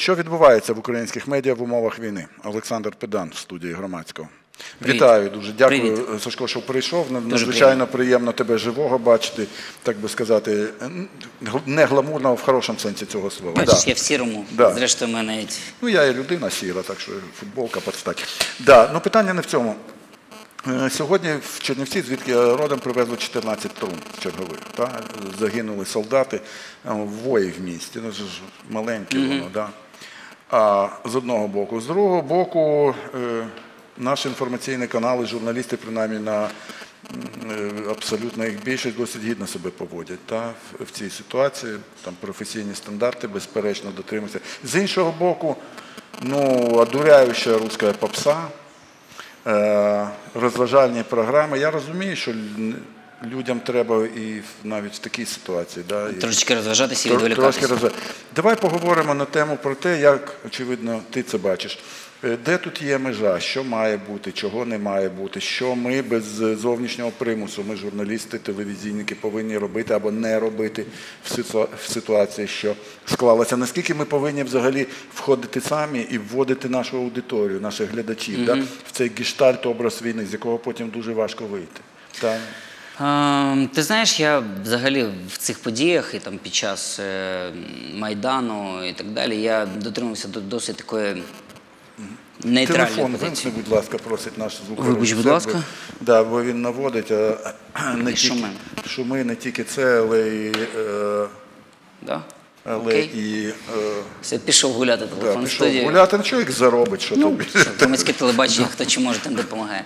Що відбувається в українських медіа в умовах війни? Олександр Педан в студії громадського. Привіт. Вітаю дуже. Дякую, Привіт. Сашко, що прийшов. Надзвичайно приємно тебе живого бачити, так би сказати, не гламурного в хорошому сенсі цього слова. Бачиш, Да. я в сірому. Да. Зрештою, ми навіть Ну, я і людина сіра, так що футболка підстать. Да, ну питання не в цьому. Е, Сьогодні в Чернівці, звідки я родом, привезли 14 трун чергових. Та? Загинули солдати е, вої в місті. Ну, це ж маленьке воно, да? З одного боку. З другого боку, е, наші інформаційні канали, журналісти, принаймні на е, абсолютно їх більшість досить гідно себе поводять та, в, цій ситуації. Там професійні стандарти, безперечно, дотримуються. З іншого боку, ну, одуряюча руська попса, е, розважальні програми. Я розумію, що людям треба і навіть в такій ситуації. Да, і- трошечки розважатися і відволікатися. Трошки роз... Давай поговоримо на тему про те, як, очевидно, ти це бачиш. Е, Де тут є межа, що має бути, чого не має бути, що ми без е, зовнішнього примусу, ми журналісти, телевізійники повинні робити або не робити в ситуа- в ситуації, що склалася. Наскільки ми повинні взагалі входити самі і вводити нашу аудиторію, наших глядачів да, в цей гештальт образ війни, з якого потім дуже важко вийти. Та? Ем, Ти знаєш, я взагалі в цих подіях і там під час е, Майдану і так далі, я дотримався до досить такої нейтральної Телефон вимкни, будь ласка, просить наш звук. Вибач, будь ласка. Так, Да, бо він наводить не І тільки, шуми. шуми, не тільки це, але й. е, Да? Але Окей. і е, Все, пішов гуляти да, телефон в пішов студію. гуляти. Ну, чоловік заробить, що Ну, тобі. громадське телебачення, хто чи може, тим допомагає.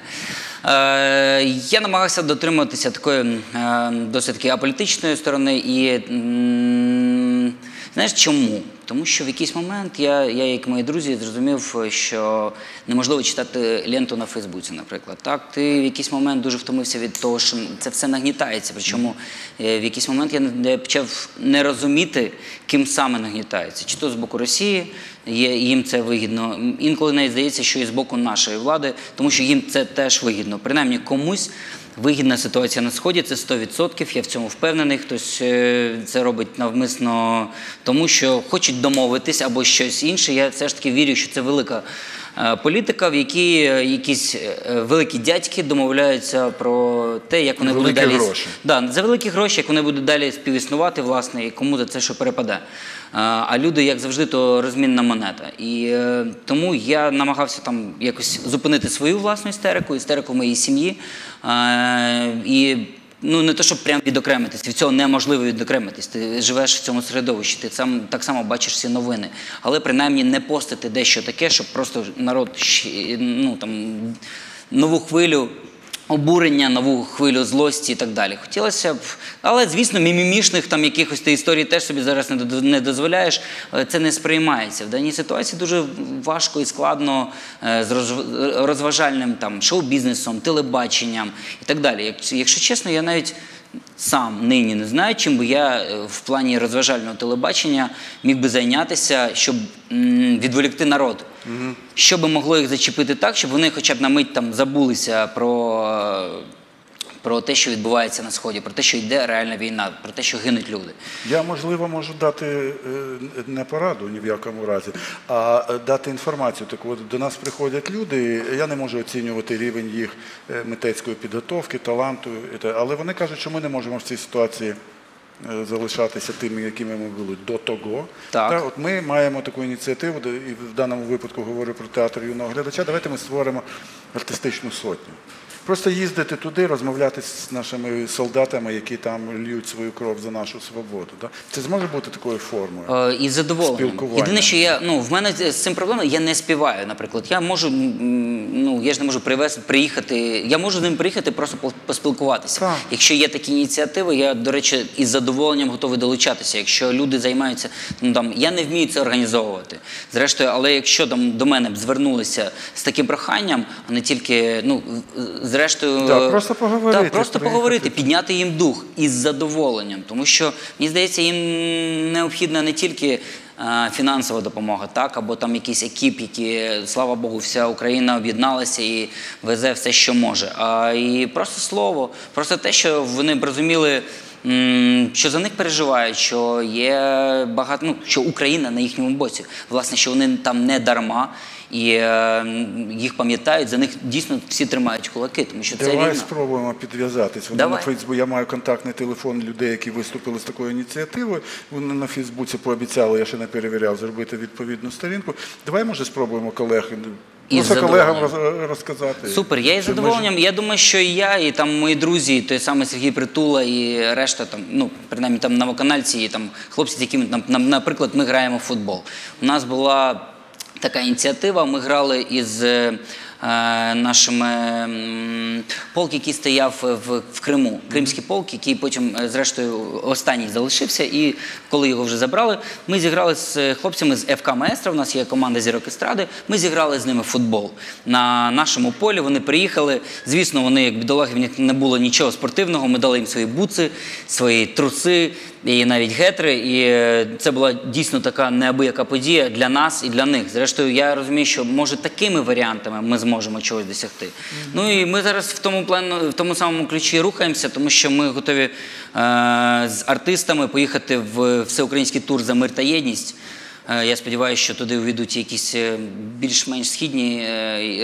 Е, я намагався дотримуватися такої е, досить таки аполітичної сторони. І м, знаєш чому? Тому що в якийсь момент я, я як мої друзі, зрозумів, що неможливо читати ленту на Фейсбуці, наприклад. Так, ти в якийсь момент дуже втомився від того, що це все нагнітається. Причому е, в якийсь момент я почав не розуміти, ким саме нагнітається. Чи то з боку Росії, є, їм це вигідно. Інколи навіть здається, що і з боку нашої влади, тому що їм це теж вигідно. Принаймні комусь вигідна ситуація на сході це 100%, Я в цьому впевнений. Хтось е, це робить навмисно, тому що хочуть домовитись або щось інше. Я все ж таки вірю, що це велика. е, Політика, в якій е, якісь е, великі дядьки домовляються про те, як вони будуть далі гроші. Да, за великі гроші, як вони будуть далі співіснувати, власне, і кому за це що перепаде. А, люди, як завжди, то розмінна монета. І тому я намагався там якось зупинити свою власну істерику, істерику моєї сім'ї. І ну не то, щоб прям відокремитись, від цього неможливо відокремитись. Ти живеш в цьому середовищі, ти сам так само бачиш всі новини. Але принаймні не постити дещо таке, щоб просто народ ну, там, нову хвилю обурення, нову хвилю злості і так далі. Хотілося б, але звісно, мімімішних там якихось ти історій теж собі зараз не до- не дозволяєш. Це не сприймається. В даній ситуації дуже важко і складно е, з розв- розважальним там шоу-бізнесом, телебаченням і так далі. Якщо чесно, я навіть. Сам нині не знаю, чим би я е, в плані розважального телебачення міг би зайнятися, щоб відволікти народ. Що би могло їх зачепити так, щоб вони хоча б на мить там забулися про, е, про те, що відбувається на сході, про те, що йде реальна війна, про те, що гинуть люди. Я, можливо, можу дати е, не пораду ні в якому разі, а е, дати інформацію. Так от до нас приходять люди, я не можу оцінювати рівень їх е, митецької підготовки, таланту, але вони кажуть, що ми не можемо в цій ситуації залишатися тими, якими ми були до того. Так. Та, от ми маємо таку ініціативу, і в даному випадку говорю про театр юного глядача. Давайте ми створимо артистичну сотню. Просто їздити туди, розмовляти з нашими солдатами, які там льють свою кров за нашу свободу. Да? Це зможе бути такою формою. Е, І задоволенням. Спілкування. Єдине, що я ну в мене з цим проблема, я не співаю. Наприклад, я можу ну я ж не можу привезти, приїхати. Я можу з ним приїхати, просто по- поспілкуватися. Так. Якщо є такі ініціативи, я до речі із задоволенням готовий долучатися. Якщо люди займаються, ну там я не вмію це організовувати. Зрештою, але якщо там до мене б звернулися з таким проханням, а не тільки ну зрештою, Так, просто поговорити, Так, просто приїхати. поговорити, підняти їм дух із задоволенням, тому що мені здається, їм необхідна не тільки фінансова допомога, так або там якийсь екіп, які, слава Богу, вся Україна об'єдналася і везе все, що може. А і просто слово, просто те, що вони б розуміли. Що за них переживають, що є багато, ну, що Україна на їхньому боці. Власне, що вони там не дарма. І е, їх пам'ятають, за них дійсно всі тримають кулаки, тому що це Давай війна. спробуємо підв'язатись. Вони Давай. на Фейсбуці я маю контактний телефон людей, які виступили з такою ініціативою. Вони на Фейсбуці пообіцяли, я ще не перевіряв, зробити відповідну сторінку. Давай, може, спробуємо колег. Із це колегам розказати. Супер, я із задоволенням. Я думаю, що і я, і там мої друзі, і той самий Сергій Притула, і решта там, ну принаймні там новоканальці, і там хлопці, з якими там, наприклад, ми граємо в футбол. У нас була така ініціатива. Ми грали із. Е, е, Нашими полк, який стояв в, в Криму, кримський полк, який потім, е, зрештою, останній залишився. І коли його вже забрали, ми зіграли з е, хлопцями з ФК Маестро. У нас є команда зірок естради. Ми зіграли з ними футбол на нашому полі. Вони приїхали. Звісно, вони як бідолаги, в них не було нічого спортивного. Ми дали їм свої буци, свої труси і навіть гетри. І е, це була дійсно така неабияка подія для нас і для них. Зрештою, я розумію, що може такими варіантами ми зможемо чогось досягти. Ну і ми зараз в тому плану, в тому самому ключі рухаємося, тому що ми готові е, з артистами поїхати в всеукраїнський тур за мир та єдність. Е, Я сподіваюся, що туди увійдуть якісь е, більш-менш східні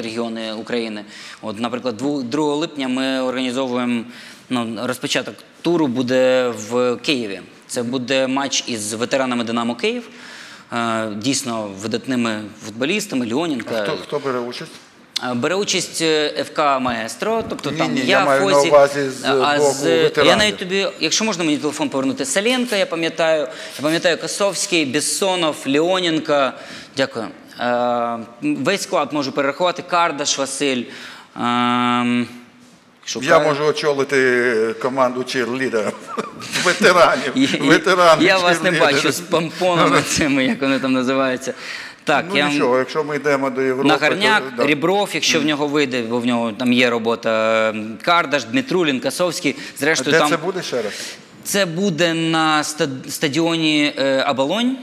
регіони України. От, наприклад, дву- 2 липня ми організовуємо ну, розпочаток туру буде в Києві. Це буде матч із ветеранами Динамо Київ, е, дійсно видатними футболістами, Льоненка. Хто, хто бере участь? Е, Бере участь е, ФК Маестро, тобто Ні, там ні, я, я маю на увазі з а з- я навіть тобі, якщо можна мені телефон повернути, Саленка, я пам'ятаю, я пам'ятаю Косовський, Бессонов, Леоненко. Дякую. Весь склад можу перерахувати. Кардаш Василь. Е, Я можу очолити команду черлідерів, ветеранів. Ветеранів Я вас не бачу з помпонами цими, як вони там називаються. Так, Ну я нічого, якщо ми йдемо до Європи, Нагарняк, то, да. Рібров, якщо в нього вийде, бо в нього там є робота. Кардаш, Дмитрулін, Касовський. А Зрештою, де там це буде ще раз? це буде на стадіоні е, Абалонь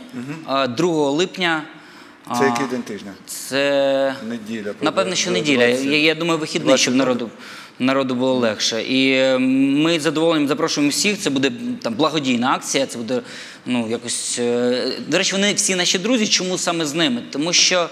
е, 2 липня. Це який день тижня? Це Неділя. напевно, що неділя. 20. Я, я думаю, вихідний, щоб народу. Народу було легше. І е, ми з задоволенням запрошуємо всіх. Це буде там благодійна акція. Це буде ну якось. е, До речі, вони всі наші друзі. Чому саме з ними? Тому що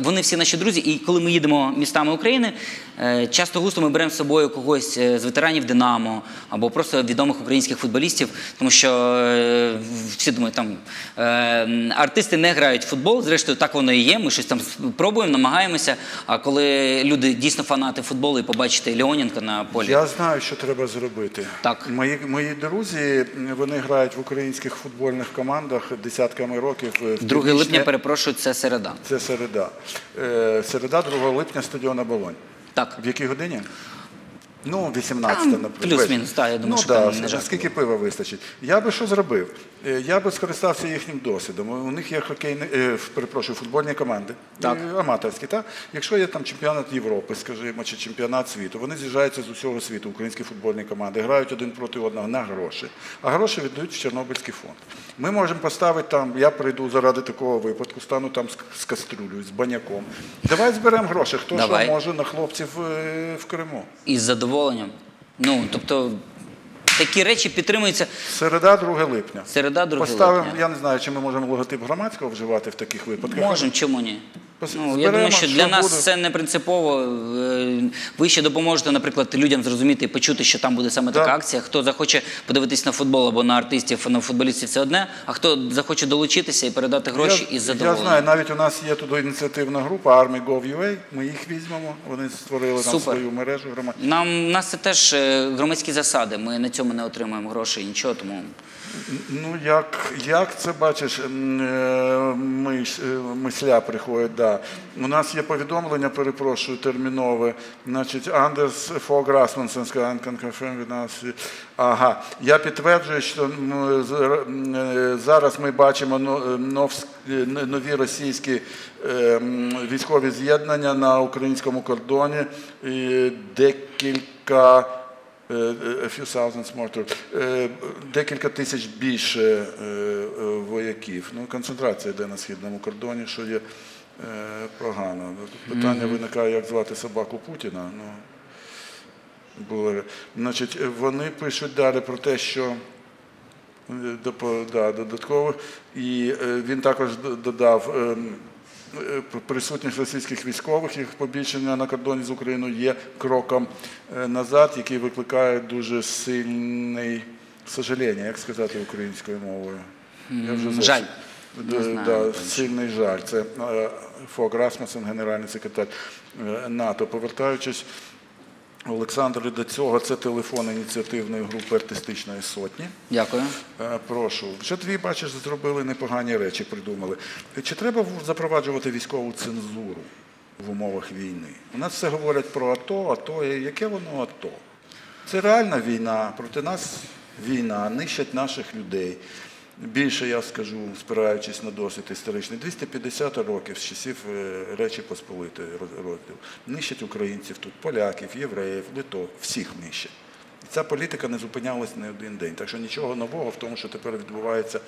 вони всі наші друзі, і коли ми їдемо містами України, е, часто густо ми беремо з собою когось е, з ветеранів Динамо або просто відомих українських футболістів, тому що е, всі думають, там е, артисти не грають в футбол. Зрештою, так воно і є. Ми щось там пробуємо, намагаємося. А коли люди дійсно фанати футболу і побачите Леоненка на полі, Я знаю, що треба зробити. Так. Мої, мої друзі, вони грають в українських футбольних командах десятками років. е, в 2 липня, перепрошую, це середа. Це середа. Е, середа 2 липня стадіон Оболонь. Так. В якій годині? Ну, 18, Там наприклад. плюс-мінус, так, я думаю, ну, що да, там не жарко. Скільки пива вистачить? Я би що зробив? Е, Я би скористався їхнім досвідом. У них є хокейні, е, перепрошую, футбольні команди, Так. е, аматорські. Так? Якщо є там чемпіонат Європи, скажімо, чи чемпіонат світу, вони з'їжджаються з усього світу, українські футбольні команди, грають один проти одного на гроші, а гроші віддають в Чорнобильський фонд. Ми можемо поставити там, я прийду заради такого випадку, стану там з, з кастрюлею, з баняком. Давай зберемо гроші, хто Давай. що може на хлопців е, в Криму. Із задоволенням. Ну, тобто, такі речі підтримуються. Середа, 2 липня. Середа, 2 Поставимо, липня. я не знаю, чи ми можемо логотип громадського вживати в таких випадках. Можемо, чому ні? Ну, я думаю, що для нас це не принципово. Е, Ви ще допоможете, наприклад, людям зрозуміти і почути, що там буде саме така акція. Хто захоче подивитись на футбол або на артистів, на футболістів, це одне. А хто захоче долучитися і передати гроші із я знаю, навіть у нас є туди ініціативна група Army.gov.ua, ми їх візьмемо, вони створили там свою мережу громадську. Нам нас це теж е, громадські засади. Ми на цьому не отримуємо грошей, нічого. Тому Ну, як, як це бачиш, е, е, мисля приходить, да. У нас є повідомлення, перепрошую, термінове. Значить, Андерс Фог can confirm with us. Ага. Я підтверджую, що е, зараз ми бачимо нові російські військові з'єднання на українському кордоні. Декілька a few thousands more е, Декілька тисяч більше е, е, вояків. Ну, концентрація йде на східному кордоні, що є е, погано. Питання виникає, як звати собаку Путіна. Ну, Були. Значить, е, вони пишуть далі про те, що е, да, додатково, і е, він також додав. Ем, е, Присутність російських військових, їх побільшення на кордоні з Україною є кроком е, назад, який викликає дуже сильний сожаління, як сказати українською мовою. Я вже жаль. Д- знаю, да, сильний жаль. Це е, Фок Расмусен, генеральний секретар НАТО. Повертаючись, Олександр, до цього це телефон ініціативної групи артистичної сотні. Дякую. Е, Прошу, вже дві, бачиш, зробили непогані речі, придумали. Чи треба запроваджувати військову цензуру в умовах війни? У нас все говорять про АТО, АТО, і яке воно АТО? Це реальна війна, проти нас війна, нищать наших людей. Більше я скажу, спираючись на досвід історичний, 250 років з часів е, Речі Посполитої роз- розділ. Нищать українців тут, поляків, євреїв, литов, всіх нищать. І ця політика не зупинялась не один день. Так що нічого нового в тому, що тепер відбувається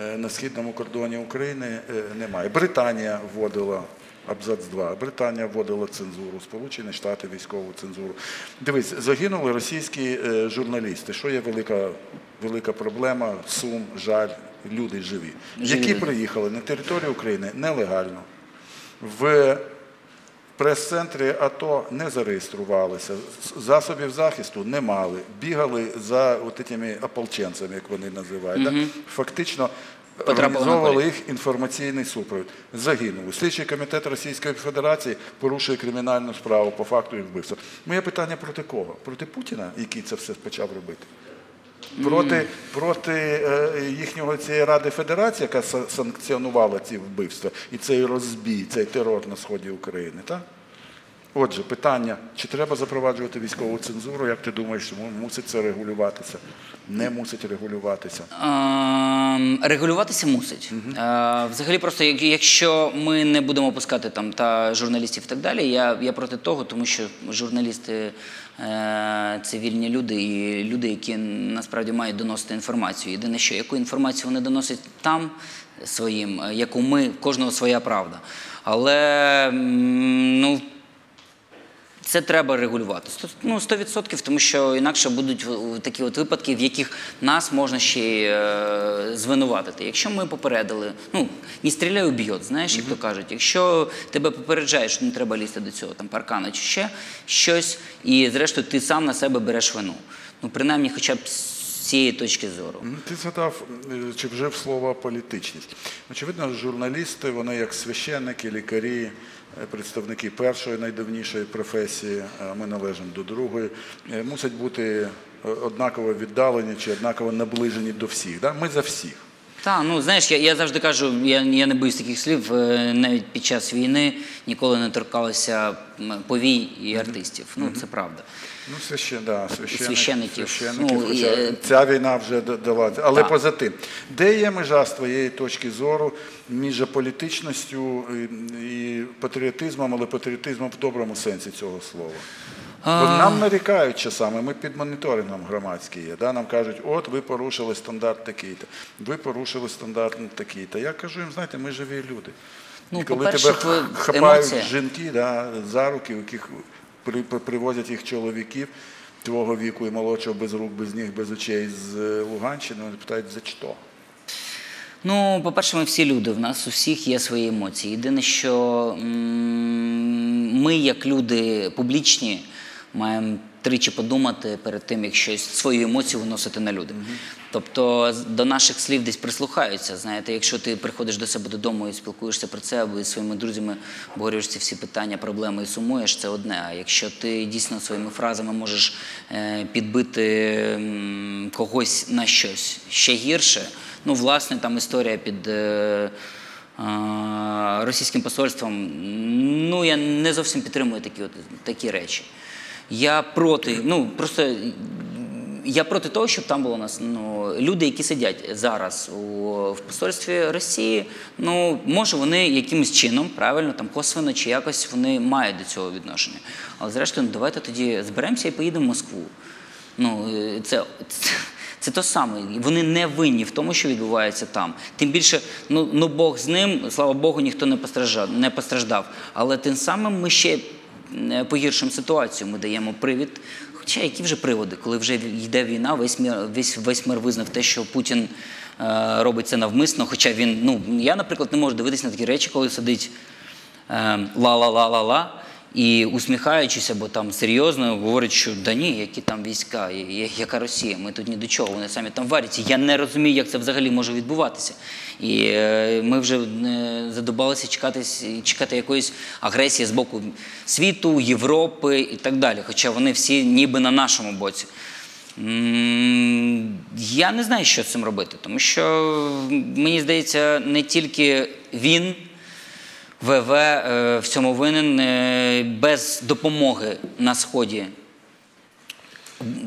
е, на східному кордоні України, е, немає. Британія вводила абзац 2. Британія вводила цензуру, Сполучені Штати військову цензуру. Дивись, загинули російські е, журналісти. Що є велика, велика проблема, сум, жаль, люди живі, Живі які приїхали на територію України нелегально. В прес-центрі АТО не зареєструвалися, засобів захисту не мали, бігали за от ополченцями, як вони називають. да? Фактично організовували їх інформаційний супровід. Загинули. Слідчий комітет Російської Федерації порушує кримінальну справу по факту їх вбивства. Моє питання проти кого? Проти Путіна, який це все почав робити? Проти, проти е, їхнього цієї Ради Федерації, яка санкціонувала ці вбивства і цей розбій, цей терор на сході України, так? Отже, питання, чи треба запроваджувати військову цензуру, як ти думаєш, мусить це регулюватися? Не мусить регулюватися. Ем, Регулюватися мусить. Е, Взагалі, просто якщо ми не будемо пускати там та журналістів і так далі, я, я проти того, тому що журналісти е, це вільні люди і люди, які насправді мають доносити інформацію. Єдине, що яку інформацію вони доносять там своїм, е, яку ми, кожного своя правда. Але ну. Це треба регулювати. Ну, 100%, тому що інакше будуть в- в такі от випадки, в яких нас можна ще й е, звинуватити. Якщо ми попередили, ну, не стріляй, уб'єт, знаєш, як то кажуть. Якщо тебе попереджають, що не треба лізти до цього там, паркана чи ще щось, і зрештою ти сам на себе береш вину. Ну, принаймні, хоча б з цієї точки зору. Ну, Ти згадав, е, чи вжив слово політичність. Очевидно, журналісти, вони як священники, лікарі, представники першої найдавнішої професії, а ми належимо до другої, Мусить мусять бути е, однаково віддалені чи однаково наближені до всіх. Ми за всіх. Так, ну знаєш, я, я завжди кажу, я, я не боюсь таких слів. е, Навіть під час війни ніколи не торкалися м, повій і артистів. Ну, це правда. Ну, священ, да, священик, священиків. священиків, Ну, хоча і, е, ця війна вже дала. Але Так. поза тим, де є межа з твоєї точки зору між політичністю і, і патріотизмом, але патріотизмом в доброму сенсі цього слова? Бо нам нарікають часами, ми під моніторингом громадський є. Да? Нам кажуть, от ви порушили стандарт такий-то, ви порушили стандарт такий-то. Я кажу їм, знаєте, ми живі люди. Ну, і коли тебе хапають емоція. жінки да, за руки, у яких при, при- привозять їх чоловіків твого віку і молодшого без рук, без ніг, без очей з е, Луганщини, вони питають, за що? Ну, по-перше, ми всі люди. В нас у всіх є свої емоції. Єдине, що ми, як люди публічні, маємо тричі подумати перед тим, як щось свою емоцію виносити на люди. Тобто до наших слів десь прислухаються. Знаєте, якщо ти приходиш до себе додому і спілкуєшся про це, або зі своїми друзями обговорюєш ці всі питання, проблеми і сумуєш, це одне. А якщо ти дійсно своїми фразами можеш е, підбити когось на щось ще гірше, ну, власне, там історія під. е, е, Російським посольством, ну я не зовсім підтримую такі, от, такі речі. Я проти, ну просто я проти того, щоб там було нас ну, люди, які сидять зараз у, в посольстві Росії. Ну, може, вони якимось чином, правильно, там косвенно чи якось вони мають до цього відношення. Але зрештою, ну, давайте тоді зберемося і поїдемо в Москву. Ну, це, це, це то саме. Вони не винні в тому, що відбувається там. Тим більше, ну, ну Бог з ним, слава Богу, ніхто не постраждав, не постраждав. Але тим самим ми ще погіршимо ситуацію. Ми даємо привід Хоча які вже приводи, коли вже йде війна, весь мір, весь, весь мир визнав те, що Путін е, робить це навмисно. Хоча він, ну я, наприклад, не можу дивитися на такі речі, коли сидить е, ла-ла-ла-ла-ла. І усміхаючись або там серйозно говорить, що да ні, які там війська, яка Росія, ми тут ні до чого, вони самі там варяться. Я не розумію, як це взагалі може відбуватися. І е, ми вже е, задобалися чекати, чекати якоїсь агресії з боку світу, Європи і так далі. Хоча вони всі ніби на нашому боці. Я не знаю, що з цим робити, тому що мені здається, не тільки він. ВВ е, в цьому винен е, без допомоги на сході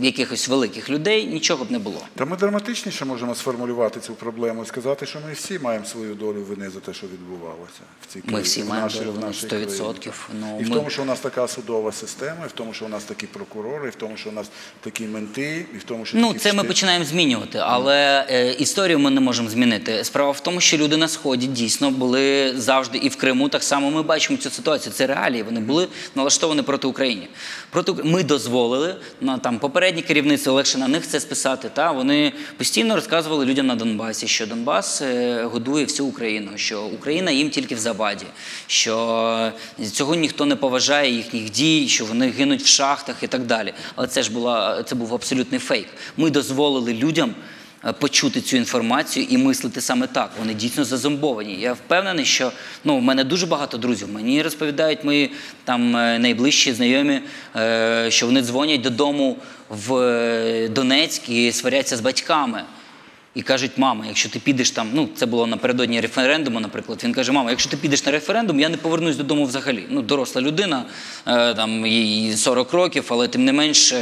якихось великих людей нічого б не було. Та ми драматичніше можемо сформулювати цю проблему і сказати, що ми всі маємо свою долю вини за те, що відбувалося в цій країні. всі в маємо долю вини 100%. Ну, і в ми- тому, що у нас така судова система, і в тому, що у нас такі прокурори, і в тому, що у нас такі менти, і в тому, що Ну, це ми починаємо змінювати, але е, історію ми не можемо змінити. Справа в тому, що люди на сході дійсно були завжди і в Криму. Так само ми бачимо цю ситуацію. Це реалії. Вони були налаштовані проти України. Проти ми дозволили на там попередні керівництво легше на них це списати. Та вони постійно розказували людям на Донбасі, що Донбас е, годує всю Україну, що Україна їм тільки в заваді, що цього ніхто не поважає їхніх дій, що вони гинуть в шахтах і так далі. Але це ж була це був абсолютний фейк. Ми дозволили людям. Е, Почути цю інформацію і мислити саме так. Вони дійсно зазомбовані. Я впевнений, що ну, в мене дуже багато друзів. Мені розповідають мої там е, найближчі знайомі, е, що вони дзвонять додому в Донецьк і сваряться з батьками. І кажуть, мама, якщо ти підеш там, ну це було напередодні референдуму, наприклад. Він каже: мама, якщо ти підеш на референдум, я не повернусь додому взагалі. Ну, доросла людина, там їй 40 років, але тим не менш.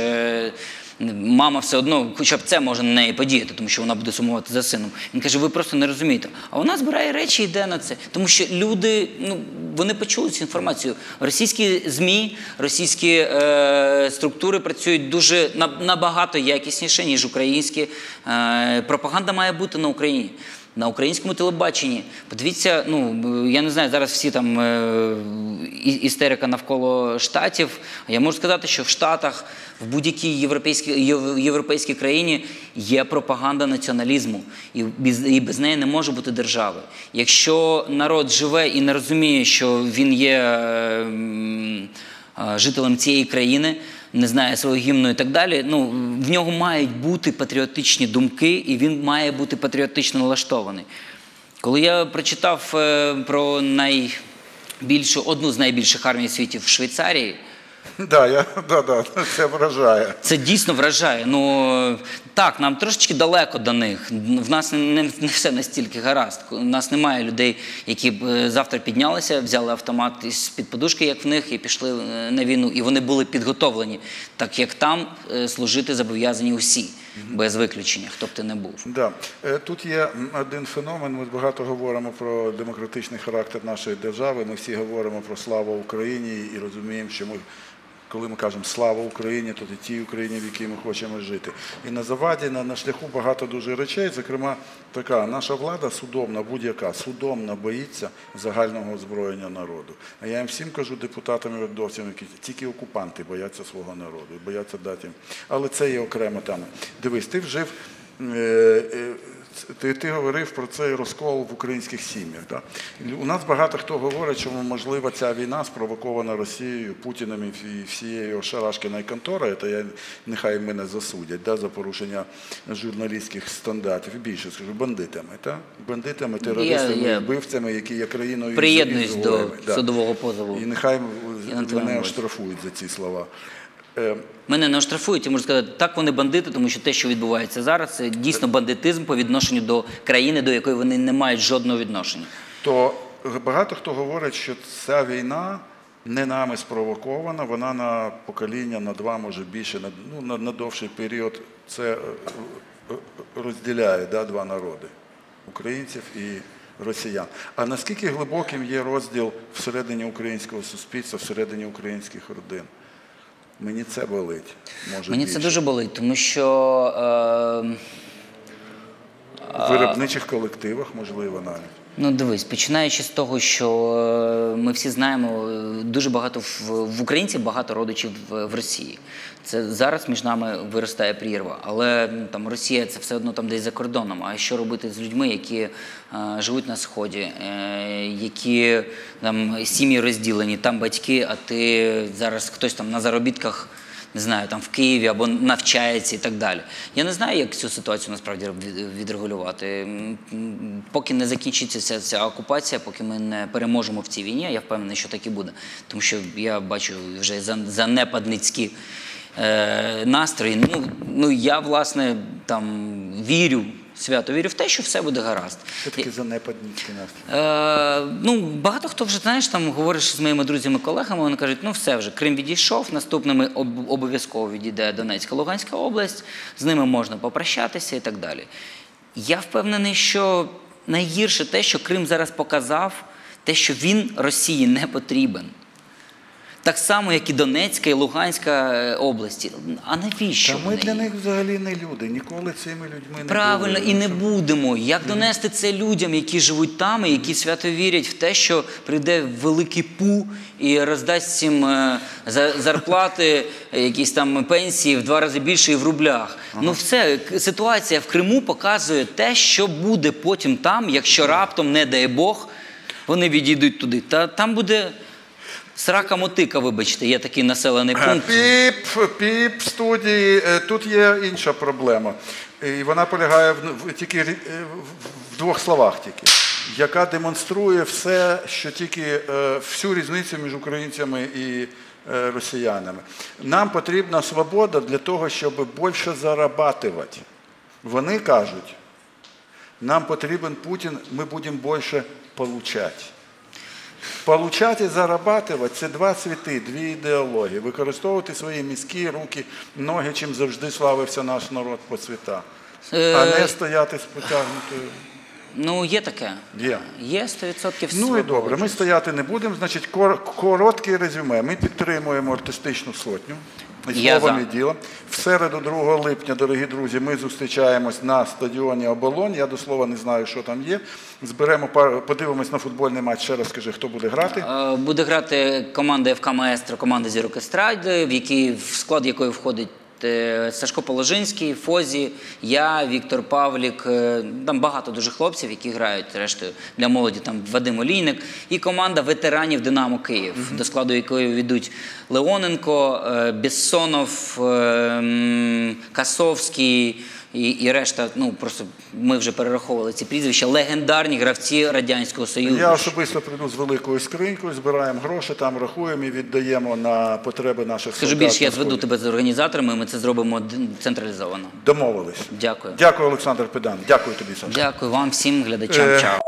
Мама все одно, хоча б це може на неї подіяти, тому що вона буде сумувати за сином. Він каже, ви просто не розумієте. А вона збирає речі йде на це. Тому що люди, ну вони почули цю інформацію. Російські ЗМІ, російські е, структури працюють дуже набагато якісніше, ніж українські. Е, пропаганда має бути на Україні. На українському телебаченні. Подивіться, ну я не знаю, зараз всі там е, істерика навколо штатів. Я можу сказати, що в Штатах, в будь-якій європейській європейській країні є пропаганда націоналізму, і без, і без неї не може бути держави. Якщо народ живе і не розуміє, що він є е, е, жителем цієї країни, не знає свого гімну і так далі. Ну в нього мають бути патріотичні думки, і він має бути патріотично налаштований. Коли я прочитав е, про найбільшу одну з найбільших армій світів в Швейцарії. Да, я, да, да, це вражає. Це дійсно вражає. Ну так, нам трошечки далеко до них. В нас не, не, все настільки гаразд. У нас немає людей, які б е, завтра піднялися, взяли автомат із під подушки, як в них, і пішли е, на війну. І вони були підготовлені, так як там е, служити зобов'язані усі, без виключення, хто б ти не був. Да. Тут є один феномен. Ми багато говоримо про демократичний характер нашої держави. Ми всі говоримо про славу Україні і розуміємо, що ми. Коли ми кажемо слава Україні, то це тій Україні, в якій ми хочемо жити. І на заваді, на, на шляху багато дуже речей. Зокрема, така наша влада судомна, будь-яка судомна боїться загального озброєння народу. А я їм всім кажу депутатам і урядовцям, які тільки окупанти бояться свого народу, і бояться дати. їм. Але це є окрема тема. Дивись, ти вжив. е, е, ти, ти говорив про цей розкол в українських сім'ях. Да? У нас багато хто говорить, що можливо ця війна спровокована Росією, Путіним і всією Шарашкіною конторою, то я нехай мене засудять да, за порушення журналістських стандартів. І більше скажу, бандитами, та? бандитами, терористами, Я- я вбивцями, які є країною Приєднуюсь до. Да. судового позову. І нехай мене оштрафують за ці слова. Е, Мене не оштрафують, я можу сказати, так вони бандити, тому що те, що відбувається зараз, це дійсно бандитизм по відношенню до країни, до якої вони не мають жодного відношення. то багато хто говорить, що ця війна не нами спровокована, вона на покоління, на два, може більше, на, ну, на, на довший період це е, е, розділяє да, два народи українців і росіян. А наскільки глибоким є розділ всередині українського суспільства, всередині українських родин? Мені це болить. Може, Мені більше. це дуже болить, тому що е, в виробничих колективах, можливо, навіть. Ну, дивись, починаючи з того, що е, ми всі знаємо, е, дуже багато в, українців багато родичів в, Росії. Це зараз між нами виростає прірва. Але там Росія це все одно там десь за кордоном. А що робити з людьми, які е, живуть на сході, е, які там сім'ї розділені, там батьки, а ти зараз хтось там на заробітках не знаю, там в Києві або навчається і так далі. Я не знаю, як цю ситуацію насправді відрегулювати. Поки не закінчиться ця, ця окупація, поки ми не переможемо в цій війні, я впевнений, що так і буде. Тому що я бачу вже за- занепадницькі е, настрої. Ну, ну я власне там вірю. Свято вірю в те, що все буде гаразд. Що таке занепадницький настрій? Е, ну, багато хто вже знаєш, там говориш з моїми друзями, колегами, вони кажуть, ну все вже, Крим відійшов, наступними об- обов'язково відійде Донецька, Луганська область, з ними можна попрощатися і так далі. Я впевнений, що найгірше те, що Крим зараз показав, те, що він Росії не потрібен. Так само, як і Донецька і Луганська е, області. А навіщо? Та ми вони для них взагалі не люди, ніколи цими людьми не Правильно, були. і не будемо. Як донести це людям, які живуть там, і які свято вірять в те, що прийде великий пу і роздасть всім е, зарплати, якісь там пенсії в два рази більше і в рублях. Ну все, ситуація в Криму показує те, що буде потім там, якщо раптом, не дай Бог, вони відійдуть туди. Та там буде срака мотика, вибачте, є такий населений пункт. Піп, піп студії. Е, Тут є інша проблема. І вона полягає в, в, тільки е, в- двох словах тільки, яка демонструє все, що тільки е, всю різницю між українцями і е, росіянами. Нам потрібна свобода для того, щоб більше зарабатувати. Вони кажуть, нам потрібен Путін, ми будемо більше получати. Получати і зарабатувати це два цвіти, дві ідеології. Використовувати свої міські руки, ноги, чим завжди славився наш народ по світах. Е, А не стояти з потягнутою. Ну, є таке. Є. Є 100% Ну і добре, ми стояти не будемо. Значить, коротке резюме. Ми підтримуємо артистичну сотню. І Я словом за. і ділом. В середу, 2 липня, дорогі друзі, ми зустрічаємось на стадіоні Оболонь. Я до слова не знаю, що там є. Зберемо пар- подивимось на футбольний матч. Ще раз скажи, хто буде грати. Е, Буде грати команда ФК Маестро, команда зірок естради, в якій в склад якої входить Сашко Положинський, Фозі, я, Віктор Павлік. е, Там багато дуже хлопців, які грають рештою для молоді. Там Вадим Олійник і команда ветеранів Динамо Київ, до складу якої ведуть Леоненко, е, Бессонов, е, Касовський. І, і решта, ну просто ми вже перераховували ці прізвища. Легендарні гравці радянського союзу. Я особисто прийду з великою скринькою, збираємо гроші, там рахуємо і віддаємо на потреби наших Скажу солдат більше, я зведу тебе з організаторами, ми це зробимо централізовано. Домовились. Дякую. Дякую, Олександр Педан. Дякую тобі, Саша. Дякую вам всім глядачам. Е, Чао.